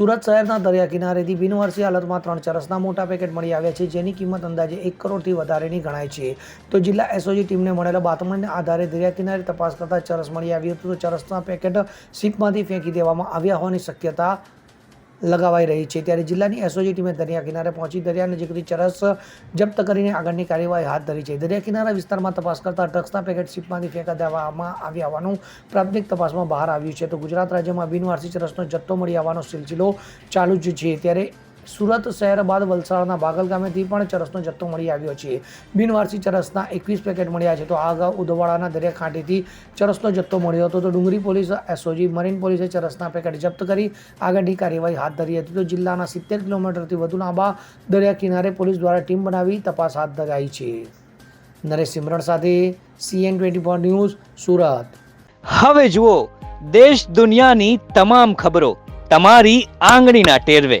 સુરત શહેરના દરિયા કિનારેથી બિનવારસી હાલતમાં ત્રણ ચરસના મોટા પેકેટ મળી આવ્યા છે, જેની કિંમત અંદાજે એક કરોડથી વધારેની ગણાય છે. તો જિલ્લા એસઓજી ટીમને મળેલા બાતમીના આધારે દરિયા કિનારે તપાસ કરતા ચરસ મળી આવ્યું હતું, તો ચરસના પેકેટ શીપમાંથી ફેંકી દેવામાં આવ્યા હોવાની શક્યતા લગાવાઈ રહી છે. ત્યારે જિલ્લાની એસઓજી ટીમે દરિયા કિનારે પહોંચી દરિયા નજીકથી ચરસ જપ્ત કરીને આગળની કાર્યવાહી હાથ ધરી છે. દરિયા કિનારા વિસ્તારમાં તપાસ કરતા ડ્રગ્સના પેકેટ શીપમાંથી ફેંકા દેવામાં આવ્યા હોવાનું પ્રાથમિક તપાસમાં બહાર આવ્યું છે. તો ગુજરાત રાજ્યમાં બિનવારસી ચરસનો જથ્થો મળી આવવાનો સિલસિલો ચાલુ જ છે. ત્યારે સુરત શહેર બાદ વલસાડના બાગલ ગામેથી પણ ચરસનો જથ્થો મળી આવ્યો છે. બિનવારસી ચરસના એકવીસ પેકેટ મળ્યા છે. તો આ અગાઉ ઉદવાડાના દરિયાકાંઠેથી ચરસનો જથ્થો મળ્યો હતો. તો ડુંગરી પોલીસ, એસઓજી, મરીન પોલીસે ચરસના પેકેટ જપ્ત કરી આગળની કાર્યવાહી હાથ ધરી હતી. તો જિલ્લાના સિત્તેર કિલોમીટરથી વધુ લાંબા દરિયા કિનારે પોલીસ દ્વારા ટીમ બનાવી તપાસ હાથ ધરાઈ છે. નરેશ સિમરણ સાથે CN twenty four news, Surat. હવે જુઓ, દેશ દુનિયાની તમામ ખબરો તમારી આંગળીના ટેરવે.